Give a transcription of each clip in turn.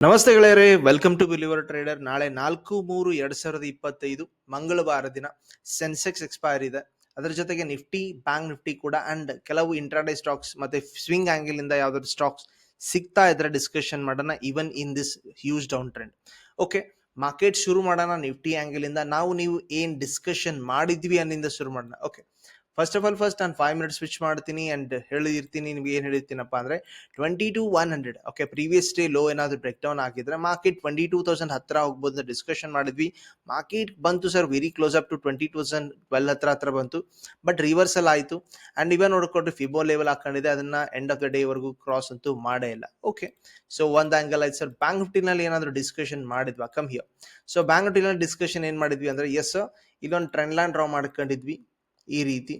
ನಮಸ್ತೆ welcome to believer trader ನಾಳೆ ನಾಲ್ಕು ಮೂರು ಎರಡ್ ಸಾವಿರದ ಇಪ್ಪತ್ತೈದು ಮಂಗಳವಾರ ದಿನ ಸೆನ್ಸೆಕ್ಸ್ ಎಕ್ಸ್ಪೈರ್ ಇದೆ. ಅದರ ಜೊತೆಗೆ ನಿಫ್ಟಿ ಬ್ಯಾಂಕ್ ನಿಫ್ಟಿ ಕೂಡ ಅಂಡ್ ಕೆಲವು ಇಂಟ್ರಾಡೈ ಸ್ಟಾಕ್ಸ್ ಮತ್ತೆ ಸ್ವಿಂಗ್ ಆಂಗಲ್ ಇಂದ ಯಾವ್ದಾದ್ರು ಸ್ಟಾಕ್ಸ್ ಸಿಗ್ತಾ ಇದ್ರೆ ಡಿಸ್ಕಷನ್ ಮಾಡೋಣ even in this huge down trend okay market ಶುರು ಮಾಡೋಣ ನಿಫ್ಟಿ ಆಂಗಲ್ ಇಂದ. ನಾವು ನೀವು ಏನ್ ಡಿಸ್ಕಷನ್ ಮಾಡಿದ್ವಿ ಅನ್ನಿಂದ ಶುರು ಮಾಡೋಣ. Okay first of all first ನಾನು ಫೈವ್ ಮಿನಿಟ್ಸ್ ಸ್ವಿಚ್ ಮಾಡ್ತೀನಿ ಅಂಡ್ ಹೇಳಿರ್ತೀನಿ, ನಿಮ್ಗೆ ಏನು ಹೇಳಿರ್ತೀನಪ್ಪ ಅಂದರೆ twenty two one hundred okay previous day low ಏನಾದರೂ ಬ್ರೇಕ್ ಡೌನ್ ಆಗಿದ್ರೆ ಮಾರ್ಕೆಟ್ ಟ್ವೆಂಟಿ ಟೂ ತೌಸಂಡ್ ಹತ್ತಿರ ಹೋಗ್ಬೋದು ಡಿಸ್ಕಷನ್ ಮಾಡಿದ್ವಿ. ಮಾರ್ಕೆಟ್ ಬಂತು sir very close up to twenty thousand twelve ಹತ್ರ ಹತ್ರ ಬಂತು. ಬಟ್ ರಿವರ್ಸಲ್ ಆಯಿತು. ಆ್ಯಂಡ್ ಇವನ್ ನೋಡ್ಕೊಂಡು ಫಿಬೋ ಲೆವೆಲ್ ಹಾಕೊಂಡಿದೆ. ಅದನ್ನು ಎಂಡ್ ಆಫ್ ದ ಡೇ ವರೆಗೂ ಕ್ರಾಸ್ ಅಂತೂ ಮಾಡೇ ಇಲ್ಲ. ಓಕೆ ಸೊ ಒಂದು ಆ್ಯಂಗಲ್ ಆಯ್ತು ಸರ್ ಬ್ಯಾಂಕ್ ನಿಫ್ಟಿನಲ್ಲಿ ಏನಾದರೂ discussion ಮಾಡಿದ್ವಾ? Come here so bank discussion ಏನು ಮಾಡಿದ್ವಿ ಅಂದ್ರೆ ಎಸ್ ಇಲ್ಲೊಂದು ಟ್ರೆಂಡ್ ಲೈನ್ ಡ್ರಾ ಮಾಡ್ಕೊಂಡಿದ್ವಿ. ಈ ರೀತಿ.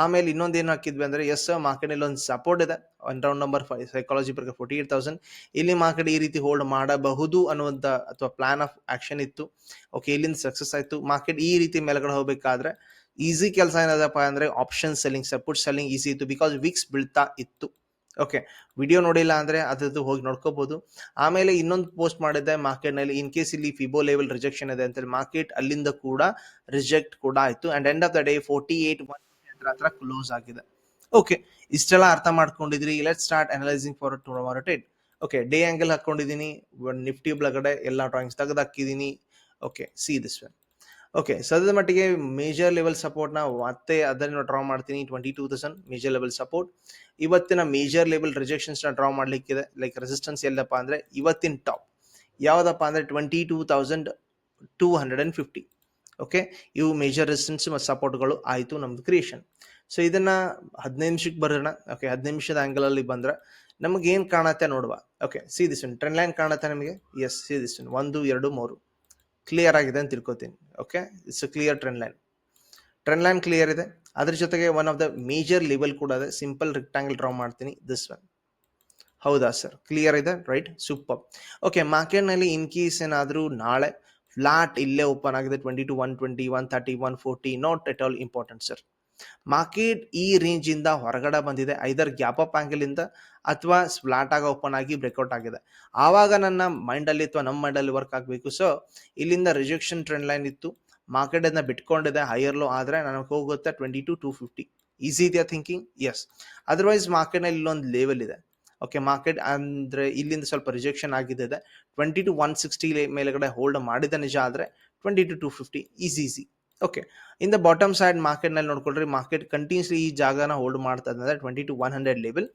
ಆಮೇಲೆ ಇನ್ನೊಂದು ಏನು ಹಾಕಿದ್ವಿ ಅಂದ್ರೆ ಎಸ್ ಮಾರ್ಕೆಟ್ ಅಲ್ಲಿ ಒಂದು ಸಪೋರ್ಟ್ ಇದೆ. One round number five psychology ಪ್ರಕಾರ ಫೋರ್ಟಿ ಏಟ್ ತೌಸಂಡ್ ಇಲ್ಲಿ ಮಾರ್ಕೆಟ್ ಈ ರೀತಿ ಹೋಲ್ಡ್ ಮಾಡಬಹುದು ಅನ್ನುವಂತ ಅಥವಾ ಪ್ಲಾನ್ ಆಫ್ ಆಕ್ಷನ್ ಇತ್ತು. ಓಕೆ ಇಲ್ಲಿಂದ ಸಕ್ಸಸ್ ಆಯ್ತು. ಮಾರ್ಕೆಟ್ ಈ ರೀತಿ ಮೇಲ್ಗಡೆ ಹೋಗಬೇಕಾದ್ರೆ ಈಸಿ ಕೆಲಸ ಏನದಪ್ಪ ಅಂದ್ರೆ option selling support selling easy ಇತ್ತು. ಬಿಕಾಸ್ ವಿಕ್ಸ್ ಬೀಳ್ತಾ ಇತ್ತು. ಓಕೆ ವಿಡಿಯೋ ನೋಡಿಲ್ಲ ಅಂದ್ರೆ ಅದ್ರದ್ದು ಹೋಗಿ ನೋಡ್ಕೋಬಹುದು ಆಮೇಲೆ ಇನ್ನೊಂದು ಪೋಸ್ಟ್ ಮಾಡಿದ್ದೆ ಮಾರ್ಕೆಟ್ನಲ್ಲಿ ಇನ್ ಕೇಸ್ ಇಲ್ಲಿ ಫಿಬೋ ಲೆವೆಲ್ ರಿಜೆಕ್ಷನ್ ಇದೆ ಅಂತೇಳಿ ಮಾರ್ಕೆಟ್ ಅಲ್ಲಿಂದ ಕೂಡ ರಿಜೆಕ್ಟ್ ಕೂಡ ಆಯ್ತು. And end of the day forty eight one ಹತ್ರ ಕ್ಲೋಸ್ ಆಗಿದೆ. ಓಕೆ ಇಷ್ಟೆಲ್ಲ ಅರ್ಥ ಮಾಡ್ಕೊಂಡಿದ್ರಿ? Let start analysing for tomorrow trade okay day angle ಹಾಕೊಂಡಿದ್ದೀನಿ ನಿಫ್ಟಿ ಒಳಗಡೆ ಎಲ್ಲ ಡ್ರಾಯಿಂಗ್ಸ್ ತೆಗೆದು ಹಾಕಿದ್ದೀನಿ okay see this when okay ಸದ್ಯದ ಮಟ್ಟಿಗೆ ಮೇಜರ್ ಲೆವೆಲ್ ಸಪೋರ್ಟ್ನ ಮತ್ತೆ ಅದನ್ನು ಡ್ರಾ ಮಾಡ್ತೀನಿ twenty two thousand major level support ಇವತ್ತಿನ ಮೇಜರ್ ಲೆವೆಲ್ ರಿಜೆಕ್ಷನ್ಸ್ನ ಡ್ರಾ ಮಾಡಲಿಕ್ಕಿದೆ. ಲೈಕ್ ರೆಸಿಸ್ಟೆನ್ಸ್ ಎಲ್ಲಪ್ಪ ಅಂದ್ರೆ ಇವತ್ತಿನ ಟಾಪ್ ಯಾವುದಪ್ಪ ಅಂದ್ರೆ twenty two thousand two hundred and fifty okay ಇವು ಮೇಜರ್ ರೆಸಿಸ್ಟೆನ್ಸ್ ಮತ್ತು ಸಪೋರ್ಟ್ಗಳು ಆಯಿತು ನಮ್ದು ಕ್ರಿಯೇಷನ್ ಸೊ ಇದನ್ನ ಹದಿನೈದು ನಿಮಿಷಕ್ಕೆ ಬರೋಣ. ಓಕೆ ಹದಿನೈದು ನಿಮಿಷದ ಆಂಗಲ್ ಅಲ್ಲಿ ಬಂದ್ರೆ ನಮಗೆ ಏನು ಕಾಣತ್ತೆ ನೋಡುವ. Okay see this trend line ಕಾಣತ್ತೆ ನಮಗೆ? ಎಸ್ ಸಿ ದಿಸ್ ಒಂದು, ಎರಡು, ಮೂರು. ಕ್ಲಿಯರ್ ಆಗಿದೆ ಅಂತ ತಿಳ್ಕೊತೀನಿ. Okay it's clear trend line trend line clear ಇದೆ? ಅದ್ರ ಜೊತೆಗೆ one of the major level ಕೂಡ ಅದೇ. ಸಿಂಪಲ್ ರೆಕ್ಟಾಂಗಲ್ ಡ್ರಾ ಮಾಡ್ತೀನಿ. ದಿಸ್ ಒನ್ ಹೌದಾ ಸರ್ ಕ್ಲಿಯರ್ ಇದೆ? ರೈಟ್ ಸೂಪರ್ ಓಕೆ ಮಾರ್ಕೆಟ್ನಲ್ಲಿ ಇನ್ ಕೇಸ್ ಏನಾದರೂ ನಾಳೆ ಫ್ಲಾಟ್ ಇಲ್ಲೇ ಓಪನ್ ಆಗಿದೆ twenty two one twenty one thirty one forty not at all important sir market ಈ ರೇಂಜ್ ಇಂದ ಹೊರಗಡೆ ಬಂದಿದೆ. ಐದರ್ ಗ್ಯಾಪ್ ಅಪ್ ಆಂಗಲ್ ಇಂದ ಅಥವಾ ಫ್ಲಾಟ್ ಆಗ ಓಪನ್ ಆಗಿ ಬ್ರೇಕ್ಔಟ್ ಆಗಿದೆ. ಆವಾಗ ನನ್ನ ಮೈಂಡ್ ಅಲ್ಲಿ ಅಥವಾ ನಮ್ಮ ಮೈಂಡಲ್ಲಿ ವರ್ಕ್ ಆಗಬೇಕು. ಸೊ ಇಲ್ಲಿಂದ ರಿಜೆಕ್ಷನ್ ಟ್ರೆಂಡ್ ಲೈನ್ ಇತ್ತು. ಮಾರ್ಕೆಟ್ ಅದನ್ನ ಬಿಟ್ಕೊಂಡಿದೆ ಹೈಯರ್ ಲೋ ಆದ್ರೆ ನನಗೆ ಹೋಗುತ್ತೆ twenty two two fifty easy ಇದೆಯಾ ಥಿಂಕಿಂಗ್ ಎಸ್ ಅದರ್ವೈಸ್ ಮಾರ್ಕೆಟ್ನಲ್ಲಿ ಇಲ್ಲೊಂದು ಲೆವೆಲ್ ಇದೆ. ಓಕೆ ಮಾರ್ಕೆಟ್ ಅಂದ್ರೆ ಇಲ್ಲಿಂದ ಸ್ವಲ್ಪ ರಿಜೆಕ್ಷನ್ ಆಗಿದೆ ಟ್ವೆಂಟಿ ಟು ಒನ್ ಸಿಕ್ಸ್ಟಿ ಮೇಲೆಗಡೆ ಹೋಲ್ಡ್ ಮಾಡಿದ ನಿಜ ಆದ್ರೆ twenty two two fifty easy easy okay in the bottom side ಮಾರ್ಕೆಟ್ನಲ್ಲಿ ನೋಡ್ಕೊಳ್ರಿ ಮಾರ್ಕೆಟ್ ಕಂಟಿನ್ಯೂಸ್ಲಿ ಈ ಜಾಗನ ಹೋಲ್ಡ್ ಮಾಡ್ತಾ ಇದ್ದಂದ್ರೆ twenty two one hundred level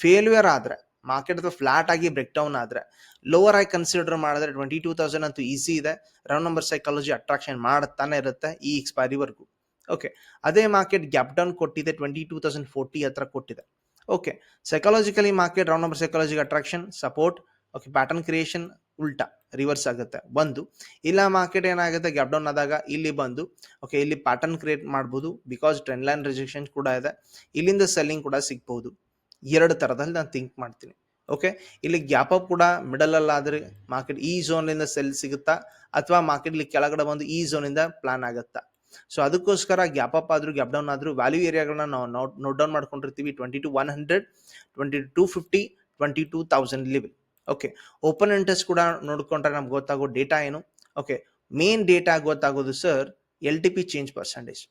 failure ಆದ್ರೆ ಮಾರ್ಕೆಟ್ ಅಥವಾ ಫ್ಲಾಟ್ ಆಗಿ ಬ್ರೇಕ್ ಡೌನ್ ಆದ್ರೆ ಲೋವರ್ ಆಗಿ ಕನ್ಸಿಡರ್ ಮಾಡಿದ್ರೆ ಟ್ವೆಂಟಿ ಟೂ ತೌಸಂಡ್ ಅಂತೂ ಈಸಿ ಇದೆ. ರೌಂಡ್ ನಂಬರ್ ಸೈಕಾಲಜಿ ಅಟ್ರಾಕ್ಷನ್ ಮಾಡುತ್ತಾನೆ ಇರುತ್ತೆ ಈ ಎಕ್ಸ್ಪೈರಿವರೆಗೂ ಓಕೆ ಅದೇ ಮಾರ್ಕೆಟ್ ಗ್ಯಾಪ್ ಡೌನ್ ಕೊಟ್ಟಿದೆ ಟ್ವೆಂಟಿ ಟೂ ತೌಸಂಡ್ ಫೋರ್ಟಿ ಹತ್ರ ಕೊಟ್ಟಿದೆ. Okay psychologically market round number psychology attraction support okay pattern creation ಉಲ್ಟಾ ರಿವರ್ಸ್ ಆಗುತ್ತೆ ಒಂದು ಇಲ್ಲ ಮಾರ್ಕೆಟ್ ಏನಾಗುತ್ತೆ ಗ್ಯಾಪ್ ಡೌನ್ ಆದಾಗ ಇಲ್ಲಿ ಬಂದು ಓಕೆ ಇಲ್ಲಿ ಪ್ಯಾಟರ್ನ್ ಕ್ರಿಯೇಟ್ ಮಾಡ್ಬೋದು ಬಿಕಾಸ್ ಟ್ರೆಂಡ್ ಲೈನ್ ರಿಜೆಕ್ಷನ್ ಕೂಡ ಇದೆ. ಇಲ್ಲಿಂದ ಸೆಲ್ಲಿಂಗ್ ಕೂಡ ಸಿಗ್ಬಹುದು ಎರಡು ತರದಲ್ಲಿ ನಾನು ಥಿಂಕ್ ಮಾಡ್ತೀನಿ. ಓಕೆ ಇಲ್ಲಿ ಗ್ಯಾಪ್ ಅಪ್ ಕೂಡ ಮಿಡಲ್ ಅಲ್ಲಾದ್ರೆ ಮಾರ್ಕೆಟ್ ಈ ಝೋನ್ ಇಂದ ಸೆಲ್ ಸಿಗುತ್ತಾ? ಅಥವಾ ಮಾರ್ಕೆಟ್ ಇಲ್ಲಿ ಕೆಳಗಡೆ ಬಂದು ಈ ಝೋನ್ ಇಂದ ಪ್ಲಾನ್ ಆಗುತ್ತಾ? ಸೊ ಅದಕ್ಕೋಸ್ಕರ ಗ್ಯಾಪ್ ಅಪ್ ಆದ್ರೂ ಗ್ಯಾಪ್ ಡೌನ್ ಆದ್ರೂ ವ್ಯಾಲ್ಯೂ ಏರಿಯಾಗಳನ್ನ ನಾವು ನೋಟ್ ಡೌನ್ ಮಾಡ್ಕೊಂಡಿರ್ತೀವಿ. Twenty two one hundred twenty two fifty twenty two thousand level okay open interest ಕೂಡ ನೋಡ್ಕೊಂಡ್ರೆ ನಮ್ಗೆ ಗೊತ್ತಾಗೋ ಡೇಟಾ ಏನು? ಓಕೆ ಮೇನ್ ಡೇಟಾ ಗೊತ್ತಾಗೋದು sir L T P change percentage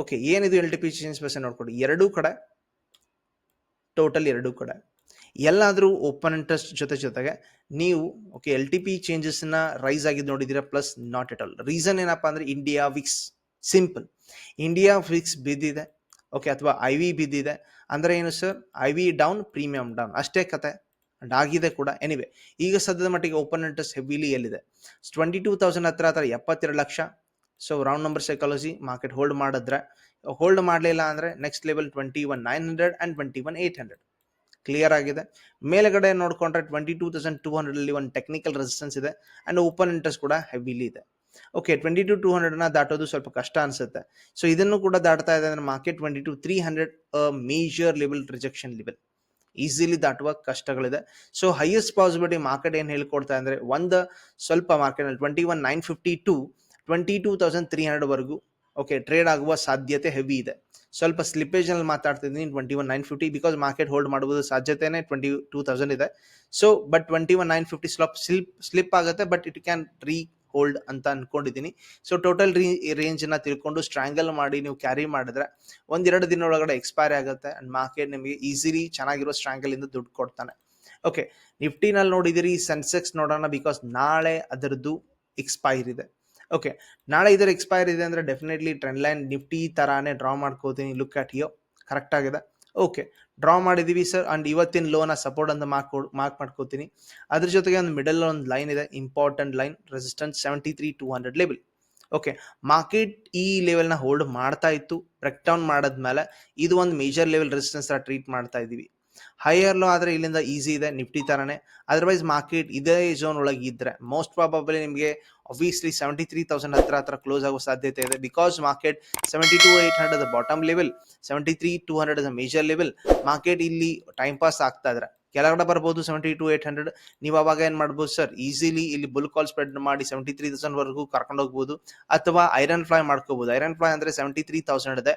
okay ಏನಿದು L T P change percent ನೋಡ್ಕೊಡಿ? ಎರಡೂ ಕಡೆ ಟೋಟಲ್ ಎರಡೂ ಕೂಡ. ಎಲ್ಲಾದರೂ ಓಪನ್ ಇಂಟ್ರೆಸ್ಟ್ ಜೊತೆ ಜೊತೆಗೆ ನೀವು ಓಕೆ ಎಲ್ ಟಿ ಪಿ ಚೇಂಜಸ್ನ ರೈಸ್ ಆಗಿದ್ದು ನೋಡಿದ್ದೀರಾ plus not at all reason ಏನಪ್ಪಾ ಅಂದರೆ India VIX simple India VIX ಬಿದ್ದಿದೆ ಓಕೆ ಅಥವಾ ಐ ವಿ ಬಿದ್ದಿದೆ. ಅಂದರೆ ಏನು sir I V down premium down ಅಷ್ಟೇ ಕತೆ. ಅಂಡ್ ಆಗಿದೆ ಕೂಡ. ಎನಿವೆ ಈಗ ಸದ್ಯದ ಮಟ್ಟಿಗೆ ಓಪನ್ ಇಂಟ್ರೆಸ್ಟ್ ಹೆವಿಲಿ ಎಲ್ಲಿದೆ? ಟ್ವೆಂಟಿ ಟೂ ತೌಸಂಡ್ ಹತ್ರ ಹತ್ರ ಎಪ್ಪತ್ತೆರಡು lakh. So round number psychology market hold ಮಾಡಿದ್ರೆ ಹೋಲ್ಡ್ ಮಾಡಲಿಲ್ಲ ಅಂದ್ರೆ next level twenty one nine hundred and twenty one eight hundred clear ಆಗಿದೆ. ಮೇಲ್ಗಡೆ ನೋಡ್ಕೊಂಡ್ರೆ ಟ್ವೆಂಟಿ ಟೂ ತೌಸಂಡ್ ಟೂ ಹಂಡ್ರೆಡಲ್ಲಿ ಒಂದು ಟೆಕ್ನಿಕಲ್ ರೆಸಿಸ್ಟೆನ್ಸ್ ಇದೆ ಅಂಡ್ ಓಪನ್ ಇಂಟ್ರೆಸ್ಟ್ ಕೂಡ ಹೆವಿಲಿ ಇದೆ. ಓಕೆ ಟ್ವೆಂಟಿ ಟು ಟೂ ಹಂಡ್ರೆಡ್ನ ದಾಟೋದು ಸ್ವಲ್ಪ ಕಷ್ಟ ಅನ್ಸುತ್ತೆ. ಸೊ ಇದನ್ನು ಕೂಡ ದಾಟ್ತಾ ಇದೆ ಅಂದ್ರೆ market twenty two three hundred major level rejection level easily ದಾಟುವ ಕಷ್ಟಗಳಿದೆ. ಸೊ ಹೈಯೆಸ್ಟ್ ಪಾಸಿಬಿಲಿಟಿ ಮಾರ್ಕೆಟ್ ಏನು ಹೇಳ್ಕೊಡ್ತಾ ಅಂದ್ರೆ ಒಂದು ಸ್ವಲ್ಪ ಮಾರ್ಕೆಟ್ನಲ್ಲಿ twenty one nine fifty to twenty two thousand three hundred ವರೆಗೂ ಓಕೆ ಟ್ರೇಡ್ ಆಗುವ ಸಾಧ್ಯತೆ ಹೆವಿ ಇದೆ. ಸ್ವಲ್ಪ ಸ್ಲಿಪ್ಪೇಜಲ್ಲಿ ಮಾತಾಡ್ತಿದ್ದೀನಿ twenty one nine fifty because market hold ಮಾಡಬಹುದು ಸಾಧ್ಯತೆನೇ ಟ್ವೆಂಟಿ ಟೂ ತೌಸಂಡ್ ಇದೆ. So but twenty one nine fifty slap slip slip ಆಗುತ್ತೆ but it can re hold ಅಂತ ಅನ್ಕೊಂಡಿದ್ದೀನಿ. ಸೊ ಟೋಟಲ್ ರೀ ರೇಂಜನ್ನ ತಿಳ್ಕೊಂಡು ಸ್ಟ್ರಾಂಗಲ್ ಮಾಡಿ ನೀವು ಕ್ಯಾರಿ ಮಾಡಿದ್ರೆ ಒಂದೆರಡು ದಿನ ಒಳಗಡೆ ಎಕ್ಸ್ಪೈರಿ ಆಗುತ್ತೆ ಅಂಡ್ ಮಾರ್ಕೆಟ್ ನಿಮಗೆ ಈಸಿಲಿ ಚೆನ್ನಾಗಿರೋ ಸ್ಟ್ರಾಂಗಲ್ ಇಂದ ದುಡ್ಡು ಕೊಡ್ತಾನೆ. ಓಕೆ ನಿಫ್ಟಿನಲ್ಲಿ ನೋಡಿದಿರಿ ಸೆನ್ಸೆಕ್ಸ್ ನೋಡೋಣ ಬಿಕಾಸ್ ನಾಳೆ ಅದರದ್ದು ಎಕ್ಸ್ಪೈರ್ ಇದೆ. ಓಕೆ ನಾಳೆ ಇದರ ಎಕ್ಸ್ಪೈರ್ ಇದೆ ಅಂದರೆ ಡೆಫಿನೆಟ್ಲಿ ಟ್ರೆಂಡ್ ಲೈನ್ ನಿಫ್ಟಿ ಥರಾನೇ ಡ್ರಾ ಮಾಡ್ಕೋತೀನಿ. ಲುಕ್ ಅಟ್ ಯೋ ಕರೆಕ್ಟ್ ಆಗಿದೆ. ಓಕೆ ಡ್ರಾ ಮಾಡಿದ್ದೀವಿ ಸರ್ ಆ್ಯಂಡ್ ಇವತ್ತಿನ ಲೋನ ಸಪೋರ್ಟ್ ಅಂತ ಮಾರ್ಕ್ ಮಾರ್ಕ್ ಮಾಡ್ಕೋತೀನಿ. ಅದ್ರ ಜೊತೆಗೆ ಒಂದು ಮಿಡಲ್ ಒಂದು ಲೈನ್ ಇದೆ. Important line resistance seventy three two hundred level okay market ಈ ಲೆವೆಲ್ನ ಹೋಲ್ಡ್ ಮಾಡ್ತಾ ಇತ್ತು. ಬ್ರೆಕ್ ಡೌನ್ ಮಾಡಿದ್ಮೇಲೆ ಇದು ಒಂದು ಮೇಜರ್ ಲೆವೆಲ್ ರೆಸಿಸ್ಟೆನ್ಸ್ ಟ್ರೀಟ್ ಮಾಡ್ತಾ ಇದ್ದೀವಿ ಹೈಯರ್ ಲೋ ಆದರೆ ಇಲ್ಲಿಂದ ಈಸಿ ಇದೆ ನಿಫ್ಟಿ ಥರನೇ ಅದರ್ವೈಸ್ ಮಾರ್ಕೆಟ್ ಇದೇ ಝೋನ್ ಒಳಗೆ ಇದ್ರೆ ಮೋಸ್ಟ್ ಪ್ರಾಬಬಲಿ ನಿಮಗೆ ಅಬ್ವಿಯಸ್ಲಿ ಸೆವೆಂಟಿ ತ್ರೀ ತೌಸಂಡ್ ಹತ್ರ ಹತ್ರ ಕ್ಲೋಸ್ ಆಗೋ ಸಾಧ್ಯತೆ ಇದೆ. Because market seventy two eight hundred bottom level seventy three two hundred major level market ಇಲ್ಲಿ ಟೈಮ್ ಪಾಸ್ ಆಗ್ತಾ ಇದ್ರೆ ಕೆಳಗಡೆ ಬರ್ಬೋದು ಸೆವೆಂಟಿ ಟು ಏಟ್ ಹಂಡ್ರೆಡ್ ನೀವು ಅವಾಗ ಏನು ಮಾಡ್ಬೋದು ಸರ್ ಈಸಿಲಿ ಇಲ್ಲಿ ಬುಲ್ ಕಾಲ್ ಸ್ಪ್ರೆಡ್ ಮಾಡಿ ಸೆವೆಂಟಿ ತ್ರೀ ತೌಸಂಡ್ ವರೆಗೂ ಕರ್ಕೊಂಡು ಹೋಗ್ಬೋದು. ಅಥವಾ ಐರನ್ ಫ್ಲೈ ಮಾಡ್ಕೋಬಹುದು ಐರನ್ ಫ್ಲೈ ಅಂದ್ರೆ ಸೆವೆಂಟಿ ತ್ರೀ ತೌಸಂಡ್ ಇದೆ.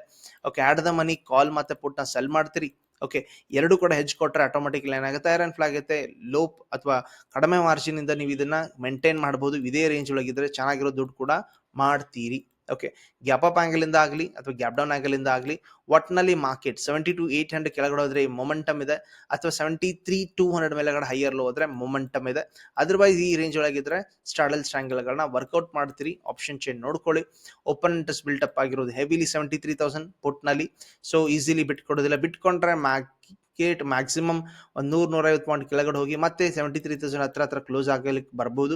Okay at the money call ಮತ್ತೆ ಪುಟ್ನ ಸೆಲ್ ಮಾಡ್ತೀರಿ. ಓಕೆ ಎರಡು ಕೂಡ ಹೆಜ್ ಕೊಟ್ಟರೆ ಆಟೋಮೆಟಿಕ್ ಏನಾಗುತ್ತೆ? ಐರನ್ ಫ್ಲಾಗ್ ಐತೆ ಲೋಪ್ ಅಥವಾ ಕಡಿಮೆ ಮಾರ್ಜಿನ್ ಇಂದ ನೀವು ಇದನ್ನ ಮೇಂಟೈನ್ ಮಾಡಬಹುದು ಇದೇ ರೇಂಜ್ ಒಳಗಿದ್ರೆ ಚೆನ್ನಾಗಿರೋ ದುಡ್ಡು ಕೂಡ ಮಾಡ್ತೀರಿ. ಓಕೆ ಗ್ಯಾಪ್ ಅಪ್ ಆ್ಯಂಗಲಿಂದ ಆಗಲಿ ಅಥವಾ ಗ್ಯಾಪ್ ಡೌನ್ ಆ್ಯಂಗಲಿಂದ ಆಗಲಿ, ಒಟ್ನಲ್ಲಿ market seventy two eight hundred ಕೆಳಗಡೆ ಹೋದರೆ ಮೊಮೆಂಟಮ್ ಇದೆ. ಅಥವಾ ಸೆವೆಂಟಿ ತ್ರೀ ಟೂ ಹಂಡ್ರೆಡ್ ಮೇಲೆಗಡೆ ಹೈಯರ್ ಲೋ ಹೋದ್ರೆ ಮೊಮೆಂಟಮ್ ಇದೆ. ಅದರ್ವೈಸ್ ಈ ರೇಂಜ್ ಒಳಗಿದ್ರೆ ಸ್ಟ್ರಾಡಲ್ ಸ್ಟ್ರಾಂಗಲ್ಗಳನ್ನ ವರ್ಕೌಟ್ ಮಾಡ್ತೀರಿ. ಆಪ್ಷನ್ ಚೇಂಜ್ ನೋಡ್ಕೊಳ್ಳಿ. ಓಪನ್ ಇಂಟ್ರೆಸ್ಟ್ ಅಪ್ ಆಗಿರೋದು ಹೆವಿಲಿ ಸೆವೆಂಟಿ ತ್ರೀ ತೌಸಂಡ್ ಪುಟ್ನಲ್ಲಿ. ಸೊ ಈಸಿಲಿ ಬಿಟ್ಕೊಡೋದಿಲ್ಲ. ಬಿಟ್ಕೊಂಡ್ರೆ ಮಾರ್ಕೆಟ್ ಮ್ಯಾಕ್ಸಿಮಮ್ ಒಂದು ನೂರು ನೂರೈವತ್ತು ಪಾಯಿಂಟ್ ಕೆಳಗಡೆ ಹೋಗಿ ಮತ್ತೆ ಸೆವೆಂಟಿ ತ್ರೀ ತೌಸಂಡ್ ಹತ್ರ ಹತ್ರ ಕ್ಲೋಸ್ ಆಗಲಿಕ್ಕೆ ಬರ್ಬೋದು.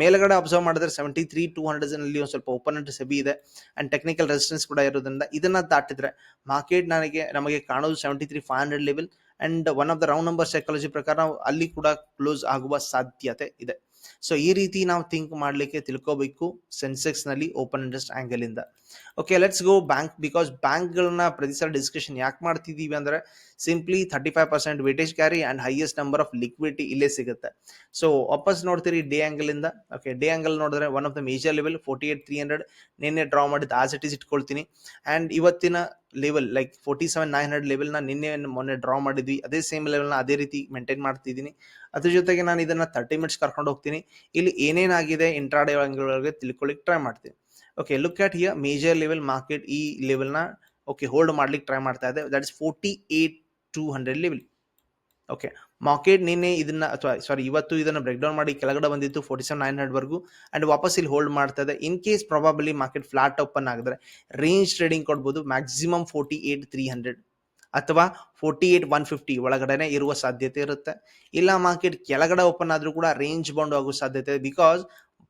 ಮೇಲ್ಗಡೆ ಅಬ್ಸರ್ವ್ ಮಾಡಿದ್ರೆ ಸೆವೆಂಟಿ ತ್ರೀ ಟೂ ಹಂಡ್ರೆಡ್ನಲ್ಲಿ ಒಂದು ಸ್ವಲ್ಪ ಓಪನ್ ಅಂಡ್ ಸೆಬಿ ಇದೆ ಅಂಡ್ ಟೆಕ್ನಿಕಲ್ ರೆಸಿಸ್ಟೆನ್ಸ್ ಕೂಡ ಇರೋದ್ರಿಂದ ಇದನ್ನ ದಾಟಿದ್ರೆ ಮಾರ್ಕೆಟ್ ನನಗೆ, ನಮಗೆ ಕಾಣೋದು seventy three five hundred level and one of the round number psychology ಪ್ರಕಾರ ಅಲ್ಲಿ ಕೂಡ ಕ್ಲೋಸ್ ಆಗುವ ಸಾಧ್ಯತೆ ಇದೆ. ಸೊ ಈ ರೀತಿ ನಾವು ಥಿಂಕ್ ಮಾಡಲಿಕ್ಕೆ ತಿಳ್ಕೋಬೇಕು ಸೆನ್ಸೆಕ್ಸ್ನಲ್ಲಿ ಓಪನ್ ಇಂಟ್ರೆಸ್ಟ್ ಆಂಗಲ್ ಇಂದ. Okay let's go bank because ಬ್ಯಾಂಕ್ಗಳನ್ನ ಪ್ರತಿ ಸಲ ಡಿಸ್ಕಷನ್ ಯಾಕೆ ಮಾಡ್ತಿದೀವಿ ಅಂದ್ರೆ simply thirty five percent weightage carry and highest number of liquidity ಇಲ್ಲೇ ಸಿಗುತ್ತೆ. ಸೊ ವಾಪಸ್ ನೋಡ್ತೀರಿ ಡೇ ಆಂಗಲ್ ಇಂದ. ಓಕೆ ಡೇ ಆಂಗಲ್ ನೋಡಿದ್ರೆ one of the major level forty eight three hundred ನಿನ್ನೆ ಡ್ರಾ ಮಾಡಿದ್ದು ಆಸ್ ಇಟ್ ಈಸ್ ಇಟ್ಕೊಳ್ತೀನಿ. ಅಂಡ್ ಇವತ್ತಿನ level like forty seven nine hundred ಲೆವೆಲ್ನ ನಿನ್ನೆ ಮೊನ್ನೆ ಡ್ರಾ ಮಾಡಿದ್ವಿ. ಅದೇ ಸೇಮ್ ಲೆವೆಲ್ನ ಅದೇ ರೀತಿ ಮೇಂಟೈನ್ ಮಾಡ್ತಿದ್ದೀನಿ. ಅದ್ರ ಜೊತೆಗೆ ನಾನು ಇದನ್ನ ತರ್ಟಿ ಮಿನಿಟ್ಸ್ ಕರ್ಕೊಂಡು ಹೋಗ್ತೀನಿ. ಇಲ್ಲಿ ಏನೇನಾಗಿದೆ ಇಂಟ್ರಾಡೇ ಒಳಗೆ ತಿಳ್ಕೊಳ್ಳಿಕ್ಕೆ ಟ್ರೈ ಮಾಡ್ತೀನಿ. Okay look at here major level market ಈ ಲೆವೆಲ್ನ ಓಕೆ ಹೋಲ್ಡ್ ಮಾಡ್ಲಿಕ್ಕೆ ಟ್ರೈ ಮಾಡ್ತಾ ಇದೆ. That is forty eight two hundred level okay market ನಿನ್ನೆ ಇದನ್ನ ಅಥವಾ ಸಾರಿ ಇವತ್ತು ಇದನ್ನ ಬ್ರೇಕ್ ಡೌನ್ ಮಾಡಿ ಕೆಳಗಡೆ ಬಂದಿತ್ತು ಫೋರ್ಟಿ ಸೆವೆನ್ ನೈನ್ ಹಂಡ್ರೆಡ್ ವರೆಗೂ. ಅಂಡ್ ವಾಪಸ್ ಇಲ್ಲಿ ಹೋಲ್ಡ್ ಮಾಡ್ತಾ ಇದೆ. In case probably market flat open ಆಗಿದ್ರೆ ರೇಂಜ್ ಟ್ರೇಡಿಂಗ್ ಕೊಡ್ಬೋದು maximum forty eight three hundred ಅಥವಾ ಫೋರ್ಟಿ ಏಟ್ ಒನ್ ಫಿಫ್ಟಿ ಒಳಗಡೆನೆ ಇರುವ ಸಾಧ್ಯತೆ ಇರುತ್ತೆ. ಇಲ್ಲ ಮಾರ್ಕೆಟ್ ಕೆಳಗಡೆ ಓಪನ್ ಆದ್ರೂ ಕೂಡ ರೇಂಜ್ ಬೌಂಡ್ ಆಗೋ ಸಾಧ್ಯತೆ ಇದೆ. ಬಿಕಾಸ್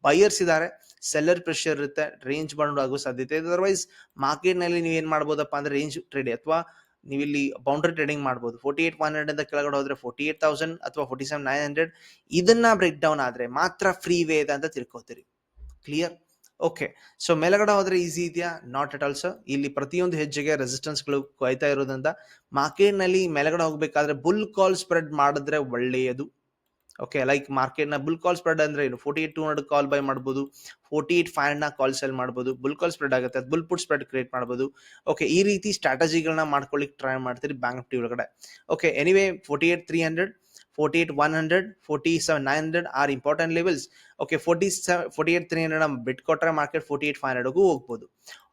ಬೈಯರ್ಸ್ ಇದ್ದಾರೆ ಸೆಲ್ಲರ್ ಪ್ರೆಷರ್ ಇರುತ್ತೆ ರೇಂಜ್ ಬೌಂಡ್ ಆಗೋ ಸಾಧ್ಯತೆ ಇದೆ. ಅದರ್ವೈಸ್ ಮಾರ್ಕೆಟ್ನಲ್ಲಿ ನೀವು ಏನು ಮಾಡ್ಬೋದಪ್ಪ ಅಂದ್ರೆ ರೇಂಜ್ ಟ್ರೇಡ್ ಅಥವಾ ನೀವು ಇಲ್ಲಿ ಬೌಂಡ್ರಿ ಟ್ರೇಡಿಂಗ್ ಮಾಡ್ಬೋದು. ಫೋರ್ಟಿ ಏಟ್ ಒನ್ ಹಂಡ್ರೆಡ್ ಅಂತ ಕೆಳಗಡೆ ಹೋದ್ರೆ ಫೋರ್ಟಿ ಏಟ್ ತೌಸಂಡ್ ಅಥವಾ ಫೋರ್ಟಿ ಸೆವೆನ್ ನೈನ್ ಹಂಡ್ರೆಡ್ ಇದನ್ನ ಬ್ರೇಕ್ ಡೌನ್ ಆದರೆ ಮಾತ್ರ ಫ್ರೀ ವೇ ಇದೆ ಅಂತ ತಿಳ್ಕೊತೀರಿ. ಕ್ಲಿಯರ್ ಓಕೆ ಸೊ ಮೇಲಗಡೆ ಹೋದ್ರೆ ಈಸಿ ಇದೆಯಾ? ನಾಟ್ ಅಟ್ ಆಲ್ಸೋ ಇಲ್ಲಿ ಪ್ರತಿಯೊಂದು ಹೆಜ್ಜೆಗೆ ರೆಸಿಸ್ಟೆನ್ಸ್ಗಳು ಕೊಯ್ತಾ ಇರೋದ್ರಿಂದ ಮಾರ್ಕೆಟ್ನಲ್ಲಿ ಮೇಲಗಡೆ ಹೋಗ್ಬೇಕಾದ್ರೆ ಬುಲ್ ಕಾಲ್ ಸ್ಪ್ರೆಡ್ ಮಾಡಿದ್ರೆ ಒಳ್ಳೆಯದು. ಓಕೆ ಲೈಕ್ ಮಾರ್ಕೆಟ್ನ ಬುಲ್ ಕಾಲ್ ಸ್ಪ್ರೆಡ್ ಅಂದ್ರೆ ಏನು? Forty eight two hundred call buy ಮಾಡ್ಬೋದು. Forty eight five hundred call sell ಮಾಡ್ಬೋದು. ಬುಲ್ ಕಾಲ್ ಸ್ಪ್ರೆಡ್ ಆಗುತ್ತೆ. ಬುಲ್ ಪುಟ್ ಸ್ಪ್ರೆಡ್ ಕ್ರಿಯೇಟ್ ಮಾಡ್ಬೋದು. ಓಕೆ ಈ ರೀತಿ ಸ್ಟ್ರಾಟಜಿಗಳನ್ನ ಮಾಡ್ಕೊಳ್ಳಿಕ್ಕೆ ಟ್ರೈ ಮಾಡ್ತೀರಿ ಬ್ಯಾಂಕ್ ಒಳಗಡೆ. Okay anyway forty eight three hundred forty eight one hundred forty seven nine hundred are important levels okay forty seven forty eight three hundred ಬಿಟ್ ಕೊಟ್ಟರೆ market forty eight five ಹಂಡ್ರೆಡ್ಗೂ ಹೋಗ್ಬೋದು.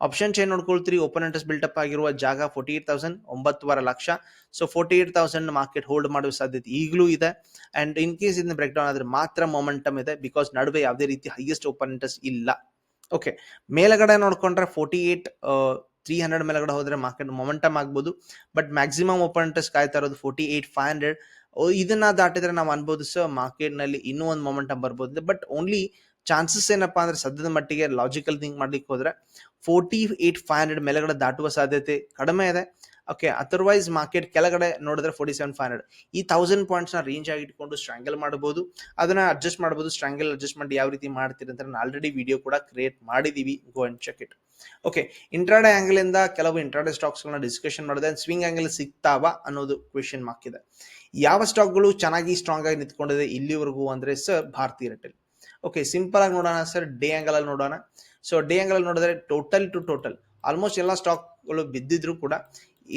Option chain ನೋಡ್ಕೊಳ್ತೀರಿ. Open interest built up ಆಗಿರುವ ಜಾಗ forty eight thousand ಒಂಬತ್ತುವರೆ lakh. So forty eight thousand market hold ಮಾಡುವ ಸಾಧ್ಯತೆ ಈಗಲೂ ಇದೆ. ಆ್ಯಂಡ್ ಇನ್ ಕೇಸ್ ಇದನ್ನ ಬ್ರೇಕ್ ಡೌನ್ ಆದರೆ ಮಾತ್ರ ಮೊಮೆಂಟಮ್ ಇದೆ ಬಿಕಾಸ್ ನಡುವೆ ಯಾವುದೇ ರೀತಿ ಹೈಯೆಸ್ಟ್ ಓಪನ್ ಇಂಟ್ರೆಸ್ಟ್ ಇಲ್ಲ. ಓಕೆ ಮೇಲ್ಗಡೆ ನೋಡ್ಕೊಂಡ್ರೆ ಫೋರ್ಟಿ ಏಟ್ ತ್ರೀ ಹಂಡ್ರೆಡ್ ಮೇಲ್ಗಡೆ ಹೋದ್ರೆ ಮಾರ್ಕೆಟ್ ಮೊಮೆಂಟಮ್ ಆಗ್ಬೋದು. ಬಟ್ ಮ್ಯಾಕ್ಸಿಮಮ್ ಓಪನ್ ಇಂಟ್ರೆಸ್ಟ್ ಕಾಯ್ತಾ ಇರೋದು ಫೋರ್ಟಿ ಏಟ್ ಫೈವ್ ಹಂಡ್ರೆಡ್ ಇದನ್ನ ದಾಟಿದ್ರೆ ನಾವು ಅನ್ಬೋದು ಸರ್ ಮಾರ್ಕೆಟ್ನಲ್ಲಿ ಇನ್ನೂ ಒಂದು ಮೊಮೆಂಟಮ್ ಬರ್ಬೋದು. ಬಟ್ ಓನ್ಲಿ ಚಾನ್ಸಸ್ ಏನಪ್ಪಾ ಅಂದ್ರೆ ಸದ್ಯದ ಮಟ್ಟಿಗೆ ಲಾಜಿಕಲ್ ಥಿಂಕ್ ಮಾಡ್ಲಿಕ್ಕೆ ಹೋದ್ರೆ ಫೋರ್ಟಿ ಏಟ್ ಫೈವ್ ಹಂಡ್ರೆಡ್ ಮೇಲೆಗಡೆ ದಾಟುವ ಸಾಧ್ಯತೆ ಕಡಿಮೆ ಇದೆ. ಓಕೆ ಅದರ್ವೈಸ್ ಮಾರ್ಕೆಟ್ ಕೆಳಗಡೆ ನೋಡಿದ್ರೆ ಫೋರ್ಟಿ ಸೆವೆನ್ ಫೈವ್ ಹಂಡ್ರೆಡ್ ಈ ತೌಸಂಡ್ ಪಾಯಿಂಟ್ಸ್ನ ರೇಂಜ್ ಆಗಿ ಇಟ್ಕೊಂಡು ಸ್ಟ್ರಾಂಗಲ್ ಮಾಡಬಹುದು ಅದನ್ನ ಅಡ್ಜಸ್ಟ್ ಮಾಡಬಹುದು ಸ್ಟ್ರಾಂಗಲ್ ಅಡ್ಜಸ್ಟ್ಮೆಂಟ್ ಯಾವ ರೀತಿ ಮಾಡ್ತೀರಿ ಅಂತ ನಾನು ಆಲ್ರೆಡಿ ವಿಡಿಯೋ ಕೂಡ ಕ್ರಿಯೇಟ್ ಮಾಡಿದೀವಿ. Go and check it okay intraday angle ಇಂದ ಕೆಲವು ಇಂಟ್ರಾಡೆ ಸ್ಟಾಕ್ಸ್ ಗಳನ್ನ ಡಿಸ್ಕಷನ್ ಮಾಡಿದೆ. ಸ್ವಿಂಗ್ ಆ್ಯಂಗಲ್ ಸಿಗ್ತಾವ ಅನ್ನೋದು ಕ್ವೆಶನ್ ಮಾರ್ಕ್ ಇದೆ. ಯಾವ ಸ್ಟಾಕ್ಗಳು ಚೆನ್ನಾಗಿ ಸ್ಟ್ರಾಂಗ್ ಆಗಿ ನಿಂತ್ಕೊಂಡಿದೆ ಇಲ್ಲಿವರೆಗೂ ಅಂದ್ರೆ ಸರ್ ಭಾರತೀಯ ಏರ್ಟೆಲ್ ಓಕೆ ಸಿಂಪಲ್ ಆಗಿ ನೋಡೋಣ ಸರ್ ಡೇ ಆ್ಯಂಗಲ್ ಅಲ್ಲಿ ನೋಡೋಣ. ಸೊ ಡೇ ಆ್ಯಂಗಲ್ ಅಲ್ಲಿ ನೋಡಿದ್ರೆ ಟೋಟಲ್ ಟು ಟೋಟಲ್ ಆಲ್ಮೋಸ್ಟ್ ಎಲ್ಲ ಸ್ಟಾಕ್ಗಳು ಬಿದ್ದಿದ್ರು ಕೂಡ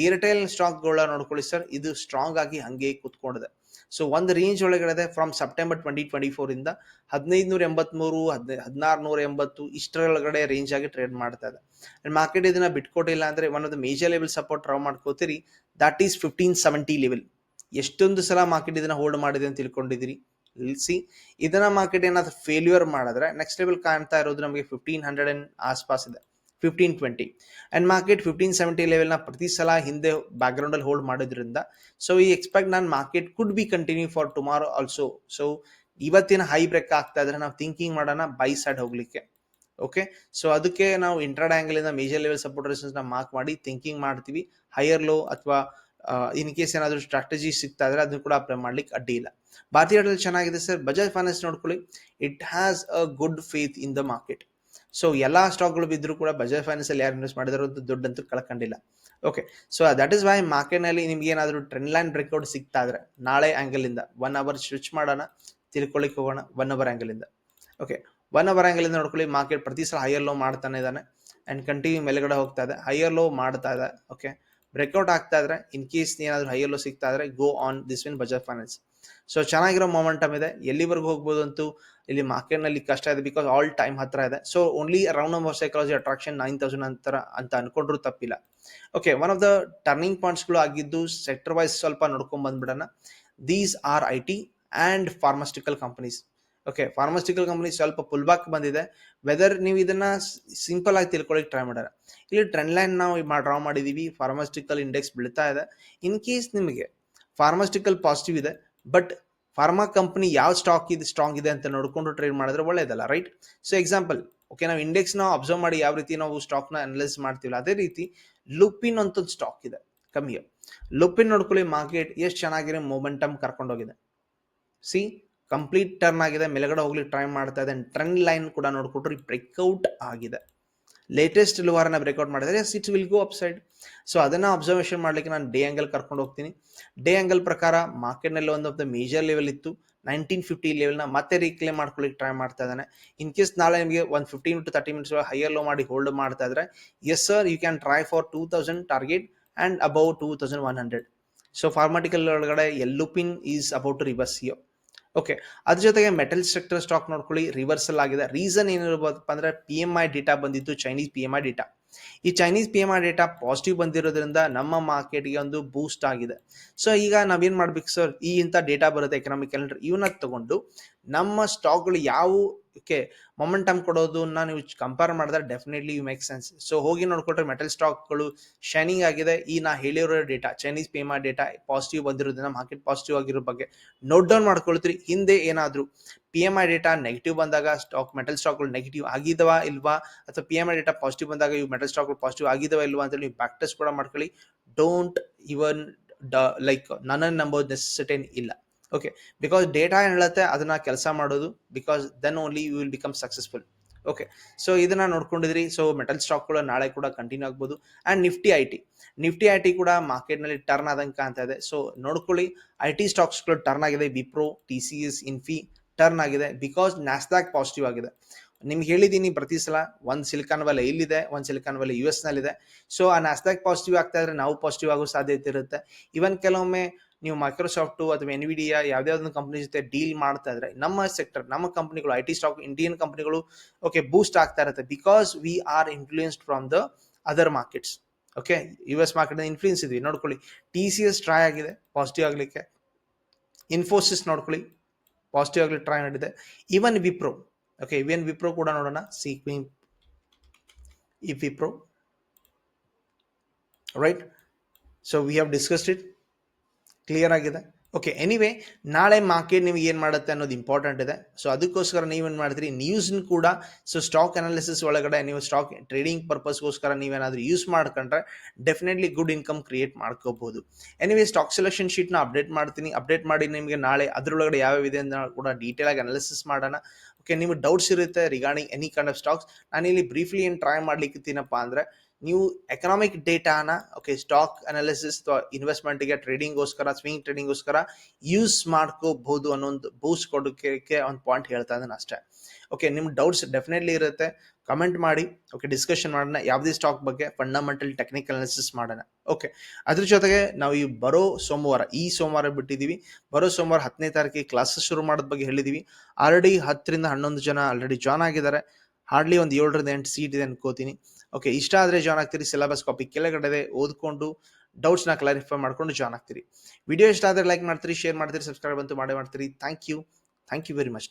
ಏರ್ಟೆಲ್ ಸ್ಟಾಕ್ಗಳ ನೋಡ್ಕೊಳ್ಳಿ ಸರ್ ಇದು ಸ್ಟ್ರಾಂಗ್ ಆಗಿ ಹಂಗೆ ಕೂತ್ಕೊಂಡಿದೆ. ಸೊ ಒಂದು ರೇಂಜ್ ಒಳಗಡೆ from September twenty twenty four ಇಂದ ಹದಿನೈದು ನೂರ ಎಂಬತ್ಮೂರು, ಹದಿನೈ, ಹದಿನಾರು ನೂರ ಎಂಬತ್ತು ಇಷ್ಟರೊಳಗಡೆ ರೇಂಜ್ ಆಗಿ ಟ್ರೇಡ್ ಮಾಡ್ತಾ ಇದೆ. ಅಂಡ್ ಮಾರ್ಕೆಟ್ ಇದನ್ನ ಬಿಟ್ಕೊಟ್ಟಿಲ್ಲ ಅಂದ್ರೆ one of the major level support draw ಮಾಡ್ಕೋತೀರಿ. That is fifteen seventy level ಎಷ್ಟೊಂದು ಸಲ ಮಾರ್ಕೆಟ್ ಇದನ್ನ ಹೋಲ್ಡ್ ಮಾಡಿದೆ ಅಂತ ತಿಳ್ಕೊಂಡಿದ್ದೀರಿ. ಸಿ ಇದನ್ನ ಮಾರ್ಕೆಟ್ ಏನಾದ್ರು ಫೇಲ್ಯೂರ್ ಮಾಡಿದ್ರೆ ನೆಕ್ಸ್ಟ್ ಲೆವೆಲ್ ಕಾಣ್ತಾ ಇರೋದು ನಮಗೆ ಫಿಫ್ಟೀನ್ ಹಂಡ್ರೆಡ್ ಅಂಡ್ ಆಸ್ಪಾಸ್ ಇದೆ. Fifteen twenty and market fifteen seventy ಲೆವೆಲ್ನ ಪ್ರತಿ ಸಲ ಹಿಂದೆ ಬ್ಯಾಕ್ಗ್ರೌಂಡಲ್ಲಿ ಹೋಲ್ಡ್ ಮಾಡೋದ್ರಿಂದ ಸೊ ಈ ಎಕ್ಸ್ಪೆಕ್ಟ್ ನಾನು market could be continue for tomorrow also so ಇವತ್ತಿನ ಹೈ ಬ್ರೇಕ್ ಆಗ್ತಾ ಇದ್ರೆ ನಾವು ಥಿಂಕಿಂಗ್ ಮಾಡೋಣ ಬೈ ಸೈಡ್ ಹೋಗ್ಲಿಕ್ಕೆ. ಓಕೆ ಸೊ ಅದಕ್ಕೆ ನಾವು ಇಂಟ್ರಾಡ್ ಆ್ಯಂಗಲಿಂದ ಮೇಜರ್ ಲೆವೆಲ್ ಸಪೋರ್ಟ್ನ ಮಾರ್ಕ್ ಮಾಡಿ ಥಿಂಕಿಂಗ್ ಮಾಡ್ತೀವಿ. ಹೈಯರ್ ಲೋ ಅಥವಾ ಇನ್ ಕೇಸ್ ಏನಾದರೂ ಸ್ಟ್ರಾಟಜಿ ಸಿಗ್ತಾ ಇದ್ರೆ ಅದನ್ನು ಕೂಡ ಅಪ್ಲೈ ಮಾಡ್ಲಿಕ್ಕೆ ಅಡ್ಡಿ ಇಲ್ಲ. ಭಾರತೀಯ ಚೆನ್ನಾಗಿದೆ ಸರ್ ಬಜಾಜ್ ಫೈನಾನ್ಸ್ ನೋಡ್ಕೊಳ್ಳಿ. It has a good faith in the market so ಎಲ್ಲಾ ಸ್ಟಾಕ್ಗಳು ಬಿದ್ದರೂ ಕೂಡ ಬಜಾಜ್ ಫೈನಾನ್ಸ್ ಅಲ್ಲಿ ಯಾರು ಇನ್ವೆಸ್ಟ್ ಮಾಡಿದಾರೋ ಅಂತ ದುಡ್ಡಂತೂ ಕಳ್ಕೊಂಡಿಲ್ಲ. Okay so that is why ಮಾರ್ಕೆಟ್ನಲ್ಲಿ ನಿಮ್ಗೆ ಏನಾದರೂ ಟ್ರೆಂಡ್ ಲೈನ್ ಬ್ರೇಕ್ಔಟ್ ಸಿಗ್ತಾ ಇದ್ರೆ ನಾಳೆ ಆಂಗಲ್ ಇಂದ ಒನ್ ಅವರ್ ಸ್ವಿಚ್ ಮಾಡೋಣ ತಿಳ್ಕೊಳ್ಳಿಕ್ಕೆ ಹೋಗೋಣ ಒನ್ ಅವರ್ ಆಂಗಲ್ ಇಂದ. ಓಕೆ ಒನ್ ಅವರ್ ಆಂಗಲ್ ಇಂದ ನೋಡ್ಕೊಳ್ಳಿ ಮಾರ್ಕೆಟ್ ಪ್ರತಿ ಸಲ ಹೈಯರ್ ಲೋ ಮಾಡ್ತಾನೆ ಇದ್ದಾನೆ ಅಂಡ್ ಕಂಟಿನ್ಯೂ ಮೇಲ್ಗಡೆ ಹೋಗ್ತಾ ಇದೆ. ಹೈಯರ್ ಲೋ ಮಾಡ್ತಾ ಇದೆ. ಓಕೆ ಬ್ರೇಕ್ಔಟ್ ಆಗ್ತಾ ಇದ್ರೆ ಇನ್ ಕೇಸ್ ಏನಾದರೂ ಹೈಯರ್ ಲೋ ಸಿಗ್ತಾ ಇದ್ರೆ go on this win Bajaj Finance so ಚೆನ್ನಾಗಿರೋ ಮೊಮೆಂಟಮ್ ಇದೆ. ಎಲ್ಲಿವರೆಗೂ ಹೋಗ್ಬೋದು ಅಂತೂ ಇಲ್ಲಿ ಮಾರ್ಕೆಟ್ನಲ್ಲಿ ಕಷ್ಟ ಇದೆ ಬಿಕಾಸ್ ಆಲ್ ಟೈಮ್ ಹತ್ರ ಇದೆ. So only round number psychology attraction nine thousand ಅಂತರ ಅಂತ ಅನ್ಕೊಂಡ್ರು ತಪ್ಪಿಲ್ಲ. Okay one of the turning ಪಾಯಿಂಟ್ಸ್ಗಳು ಆಗಿದ್ದು ಸೆಕ್ಟರ್ ವೈಸ್ ಸ್ವಲ್ಪ ನೋಡ್ಕೊಂಡ್ ಬಂದ್ಬಿಡೋಣ. These are I T and pharmaceutical companies okay pharmaceutical company ಸ್ವಲ್ಪ ಪುಲ್ ಬ್ಯಾಕ್ ಬಂದಿದೆ. ವೆದರ್ ನೀವು ಇದನ್ನ ಸಿಂಪಲ್ ಆಗಿ ತಿಳ್ಕೊಳ್ಳಿಕ್ಕೆ ಟ್ರೈ ಮಾಡ್ಯಾರ ಇಲ್ಲಿ ಟ್ರೆಂಡ್ ಲೈನ್ ನಾವು ಡ್ರಾ ಮಾಡಿದೀವಿ. ಫಾರ್ಮಾಸ್ಟಿಕಲ್ ಇಂಡೆಕ್ಸ್ ಬೀಳ್ತಾ ಇದೆ. ಇನ್ ಕೇಸ್ ನಿಮಗೆ ಫಾರ್ಮಾಸ್ಟಿಕಲ್ ಪಾಸಿಟಿವ್ ಇದೆ ಬಟ್ ಫಾರ್ಮಾ ಕಂಪ್ನಿ ಯಾವ ಸ್ಟಾಕ್ ಇದು ಸ್ಟ್ರಾಂಗ್ ಇದೆ ಅಂತ ನೋಡ್ಕೊಂಡು ಟ್ರೇಡ್ ಮಾಡಿದ್ರೆ ಒಳ್ಳೇದಲ್ಲ ರೈಟ್ ಸೊ ಎಕ್ಸಾಂಪಲ್ ಓಕೆ ನಾವು ಇಂಡೆಕ್ಸ್ ನಾವು ಅಬ್ಸರ್ವ್ ಮಾಡಿ ಯಾವ ರೀತಿ ನಾವು ಸ್ಟಾಕ್ನ ಅನಲೈಸ್ ಮಾಡ್ತೀವಿ ಅದೇ ರೀತಿ ಲುಪಿನ್ ಅಂತ ಒಂದು ಸ್ಟಾಕ್ ಇದೆ, ಕಮ್ಮಿ. ಲುಪಿನ್ ನೋಡ್ಕೊಳ್ಳಿ ಮಾರ್ಕೆಟ್ ಎಷ್ಟು ಚೆನ್ನಾಗಿರೋ ಮೊಮೆಂಟಮ್ ಕರ್ಕೊಂಡೋಗಿದೆ. ಸಿ ಕಂಪ್ಲೀಟ್ ಟರ್ನ್ ಆಗಿದೆ, ಮೇಲ್ಗಡೆ ಹೋಗ್ಲಿಕ್ಕೆ ಟ್ರೈ ಮಾಡ್ತಾ ಇದೆ ಟ್ರೆಂಡ್ ಲೈನ್ ಕೂಡ ನೋಡ್ಕೊಟ್ರೆ ಬ್ರೇಕ್ಔಟ್ ಆಗಿದೆ. ಲೇಟೆಸ್ಟ್ ಲುವಾರನ್ನ ಬ್ರೇಕ್ಔಟ್ ಮಾಡಿದರೆ it's will go up side so ಅದನ್ನು ಅಬ್ಸರ್ವೇಷನ್ ಮಾಡ್ಲಿಕ್ಕೆ ನಾನು ಡೇ ಆಂಗಲ್ ಕರ್ಕೊಂಡು ಹೋಗ್ತೀನಿ. ಡೇ ಆ್ಯಂಗಲ್ ಪ್ರಕಾರ ಮಾರ್ಕೆಟ್ನಲ್ಲಿ ಒಂದು ಆಫ್ ದ ಮೇಜರ್ ಲೆವೆಲ್ ಇತ್ತು. ನೈನ್ಟೀನ್ ಫಿಫ್ಟಿ ಲೆವೆಲ್ನ ಮತ್ತೆ ರೀಕ್ಲೇಮ್ ಮಾಡ್ಕೊಳ್ಳಿಕ್ಕೆ ಟ್ರೈ ಮಾಡ್ತಾ ಇದ್ದಾನೆ. ಇನ್ ಕೇಸ್ ನಾಳೆ ನಿಮಗೆ ಒಂದು fifteen to thirty minutes higher low ಮಾಡಿ ಹೋಲ್ಡ್ ಮಾಡ್ತಾ ಇದ್ರೆ yes sir you can try for two thousand target and above two thousand one hundred so pharmaceutical ಒಳಗಡೆ ಎಲ್ಲೂ pin is about to reverse yo okay ಅದ್ರ ಜೊತೆಗೆ metal sector stock ನೋಡ್ಕೊಳ್ಳಿ reversal ಆಗಿದೆ. Reason ಏನಿರ್ಬೋದಪ್ಪ ಅಂದ್ರೆ ಪಿ ಎಂ ಐ ಡೇಟಾ ಬಂದಿತ್ತು Chinese P M I data ಈ Chinese P M I data positive ಬಂದಿರೋದ್ರಿಂದ ನಮ್ಮ ಮಾರ್ಕೆಟ್ಗೆ ಒಂದು ಬೂಸ್ಟ್ ಆಗಿದೆ. ಸೊ ಈಗ ನಾವೇನ್ ಮಾಡ್ಬೇಕು ಸರ್ ಈ ಇಂಥ ಡೇಟಾ ಬರುತ್ತೆ ಎಕನಾಮಿಕ್ ಕ್ಯಾಲೆಂಡರ್ ಇವನ್ನ ತಗೊಂಡು ನಮ್ಮ ಸ್ಟಾಕ್ಗಳು ಯಾವ ಓಕೆ, ಮೊಮೆಂಟಮ್ ಕೊಡೋದನ್ನ ನೀವು ಕಂಪೇರ್ ಮಾಡಿದ್ರೆ definitely you make sense so ಹೋಗಿ ನೋಡ್ಕೊಟ್ರೆ ಮೆಟಲ್ ಸ್ಟಾಕ್ಗಳು ಶೈನಿಂಗ್ ಆಗಿದೆ. ಈ ನಾ ಹೇಳಿರೋ ಡೇಟಾ ಚೈನೀಸ್ ಪೇಮಾ ಡೇಟಾ ಪಾಸಿಟಿವ್ ಬಂದಿರೋದನ್ನ ಮಾರ್ಕೆಟ್ ಪಾಸಿಟಿವ್ ಆಗಿರೋ ಬಗ್ಗೆ ನೋಟ್ ಡೌನ್ ಮಾಡ್ಕೊಳ್ತೀರಿ. ಹಿಂದೆ ಏನಾದರೂ P M I data negative ಬಂದಾಗ ಸ್ಟಾಕ್ ಮೆಟಲ್ ಸ್ಟಾಕ್ಗಳು ನೆಗೆಟಿವ್ ಆಗಿದವಾ ಇಲ್ವಾ? ಅಥವಾ P M I data positive ಬಂದಾಗ ಇವು ಮೆಟಲ್ ಸ್ಟಾಕ್ಗಳು ಪಾಸಿಟಿವ್ ಆಗಿದವಾ ಇಲ್ವಾ ಅಂತ ನೀವು ಬ್ಯಾಕ್ ಕೂಡ ಮಾಡ್ಕೊಳ್ಳಿ. ಡೋಂಟ್ ಇವನ್ ಲೈಕ್ ನನ್ನ ನಂಬೋದು ನೆಸೆಸಿಟೇನ್ ಇಲ್ಲ. ಓಕೆ ಬಿಕಾಸ್ ಡೇಟಾ ಏನು ಹೇಳುತ್ತೆ ಅದನ್ನ ಕೆಲಸ ಮಾಡೋದು because then only you will become successful okay so ಇದನ್ನ ನೋಡ್ಕೊಂಡಿದ್ರಿ. ಸೊ ಮೆಟಲ್ ಸ್ಟಾಕ್ಗಳು ನಾಳೆ ಕೂಡ ಕಂಟಿನ್ಯೂ ಆಗ್ಬೋದು. And Nifty I T Nifty I T ಕೂಡ ಮಾರ್ಕೆಟ್ನಲ್ಲಿ ಟರ್ನ್ ಆದಂಗೆ ಕಾಣ್ತಾ ಇದೆ. ಸೊ ನೋಡ್ಕೊಳ್ಳಿ. ಐ ಟಿ ಸ್ಟಾಕ್ಸ್ಗಳು ಟರ್ನ್ ಆಗಿದೆ. Wipro T C S Infy turn ಆಗಿದೆ. ಬಿಕಾಸ್ ನ್ಯಾಸ್ದಾಗ್ ಪಾಸಿಟಿವ್ ಆಗಿದೆ. ನಿಮ್ಗೆ ಹೇಳಿದ್ದೀನಿ ಪ್ರತಿ ಸಲ, ಒಂದು ಸಿಲಿಕಾನ್ ವ್ಯಾಲಿ ಇಲ್ಲಿದೆ, ಒಂದು ಸಿಲಿಕಾನ್ ವ್ಯಾಲಿ ಯು ಎಸ್ ನಲ್ಲಿದೆ. ಸೊ ಆ ನ್ಯಾಸ್ದಾಗ್ ಪಾಸಿಟಿವ್ ಆಗ್ತಾ ಇದ್ರೆ ನಾವು ಪಾಸಿಟಿವ್ ಆಗೋ ಸಾಧ್ಯತೆ ಇರುತ್ತೆ. ಇವನ್ ಕೆಲವೊಮ್ಮೆ ನೀವು ಮೈಕ್ರೋಸಾಫ್ಟು ಅಥವಾ ಎನ್ವಿಡಿಯಾ ಯಾವುದೇ ಒಂದು ಕಂಪ್ನಿ ಜೊತೆ ಡೀಲ್ ಮಾಡ್ತಾ ಇದ್ರೆ, ನಮ್ಮ ಸೆಕ್ಟರ್ ನಮ್ಮ ಕಂಪ್ನಿಗಳು ಐ ಟಿ ಸ್ಟಾಕ್ ಇಂಡಿಯನ್ ಕಂಪ್ನಿಗಳು ಓಕೆ ಬೂಸ್ಟ್ ಆಗ್ತಾ ಇರುತ್ತೆ because we are influenced from the other markets okay U S market influence ಇದ್ವಿ. ನೋಡ್ಕೊಳ್ಳಿ ಟಿ ಸಿ ಎಸ್ ಟ್ರೈ ಆಗಿದೆ ಪಾಸಿಟಿವ್ ಆಗಲಿಕ್ಕೆ. ಇನ್ಫೋಸಿಸ್ ನೋಡ್ಕೊಳ್ಳಿ ಪಾಸಿಟಿವ್ ಆಗಲಿ ಟ್ರೈ ಮಾಡಿದೆ. Even Wipro okay even Wipro ಕೂಡ ನೋಡೋಣ. ಸಿ ಈ Wipro right so we have discussed it clear ಆಗಿದೆ. ಓಕೆ ಎನಿವೇ ನಾಳೆ ಮಾರ್ಕೆಟ್ ನಿಮಗೆ ಏನು ಮಾಡುತ್ತೆ ಅನ್ನೋದು ಇಂಪಾರ್ಟೆಂಟ್ ಇದೆ. ಸೊ ಅದಕ್ಕೋಸ್ಕರ ನೀವೇನು ಮಾಡ್ತೀರಿ? ನ್ಯೂಸ್ನ ಕೂಡ ಸೊ ಸ್ಟಾಕ್ ಅನಾಲಿಸಿಸ್ ಒಳಗಡೆ ನೀವು ಸ್ಟಾಕ್ ಟ್ರೇಡಿಂಗ್ ಪರ್ಪಸ್ಗೋಸ್ಕರ ನೀವೇನಾದರೂ ಯೂಸ್ ಮಾಡ್ಕೊಂಡ್ರೆ ಡೆಫಿನೆಟ್ಲಿ ಗುಡ್ ಇನ್ಕಮ್ ಕ್ರಿಯೇಟ್ ಮಾಡ್ಕೋಬಹುದು ಎನಿವೇ ಸ್ಟಾಕ್ ಸೆಲೆಕ್ಷನ್ ಶೀಟ್ನ ಅಪ್ಡೇಟ್ ಮಾಡ್ತೀನಿ. ಅಪ್ಡೇಟ್ ಮಾಡಿ ನಿಮಗೆ ನಾಳೆ ಅದರೊಳಗಡೆ ಯಾವ್ಯಾವ ಇದೆ ಅಂತ ಕೂಡ ಡೀಟೇಲ್ ಆಗಿ ಅನಾಲಿಸಿಸ್ ಮಾಡೋಣ. ಓಕೆ ನಿಮ್ಗೆ ಡೌಟ್ಸ್ ಇರುತ್ತೆ regarding any kind of stocks ನಾನು ಇಲ್ಲಿ ಬ್ರೀಫ್ಲಿ ಏನು ಟ್ರೈ ಮಾಡ್ಲಿಕ್ಕಿದ್ದೀನಪ್ಪ ಅಂದರೆ ನೀವು ಎಕನಾಮಿಕ್ ಡೇಟಾನ ಓಕೆ ಸ್ಟಾಕ್ ಅನಾಲಿಸಿಸ್ ಅಥವಾ ಇನ್ವೆಸ್ಟ್ಮೆಂಟ್ಗೆ ಟ್ರೇಡಿಂಗ್ಗೋಸ್ಕರ ಸ್ವಿಂಗ್ ಟ್ರೇಡಿಂಗ್ಗೋಸ್ಕರ ಯೂಸ್ ಮಾಡ್ಕೋಬಹುದು ಅನ್ನೋ ಒಂದು ಬೂಸ್ಟ್ ಕೊಡೋಕೆ ಒಂದು ಪಾಯಿಂಟ್ ಹೇಳ್ತಾ ಇದ್ದಾನೆ ಅಷ್ಟೇ. ಓಕೆ ನಿಮ್ಮ ಡೌಟ್ಸ್ ಡೆಫಿನೆಟ್ಲಿ ಇರುತ್ತೆ. ಕಮೆಂಟ್ ಮಾಡಿ ಓಕೆ ಡಿಸ್ಕಷನ್ ಮಾಡೋಣ. ಯಾವುದೇ ಸ್ಟಾಕ್ ಬಗ್ಗೆ ಫಂಡಮೆಂಟಲ್ ಟೆಕ್ನಿಕಲ್ ಅನಾಲಿಸಿಸ್ ಮಾಡೋಣ. ಓಕೆ ಅದ್ರ ಜೊತೆಗೆ ನಾವು ಈ ಬರೋ ಸೋಮವಾರ, ಈ ಸೋಮವಾರ ಬಿಟ್ಟಿದ್ದೀವಿ. ಬರೋ ಸೋಮವಾರ ಹತ್ತನೇ ತಾರೀಕಿಗೆ ಕ್ಲಾಸಸ್ ಶುರು ಮಾಡೋದ್ ಬಗ್ಗೆ ಹೇಳಿದ್ದೀವಿ. ಆಲ್ರೆಡಿ ಹತ್ತರಿಂದ ಹನ್ನೊಂದು ಜನ ಆಲ್ರೆಡಿ ಜಾಯ್ನ್ ಆಗಿದ್ದಾರೆ. ಹಾರ್ಡ್ಲಿ ಒಂದು ಏಳರಿಂದ ಎಂಟು ಸೀಟ್ ಇದೆ ಅನ್ಕೋತೀನಿ. ಓಕೆ ಇಷ್ಟ ಆದರೆ ಜಾಯ್ನ್ ಆಗ್ತೀರಿ ಸಿಲೆಬಸ್ ಕಾಪಿ ಕೆಳಗಡೆ ಓದ್ಕೊಂಡು ಡೌಟ್ಸ್ನ ಕ್ಲಾರಿಫೈ ಮಾಡ್ಕೊಂಡು ಜಾಯ್ನ್ ಆಗ್ತೀರಿ. ವಿಡಿಯೋ ಇಷ್ಟ ಆದರೆ ಲೈಕ್ ಮಾಡ್ತೀರಿ ಶೇರ್ ಮಾಡ್ತೀರಿ ಸಬ್ಸ್ಕ್ರೈಬ್ ಅಂತೂ ಮಾಡೇ ಮಾಡ್ತೀರಿ. Thank you thank you very much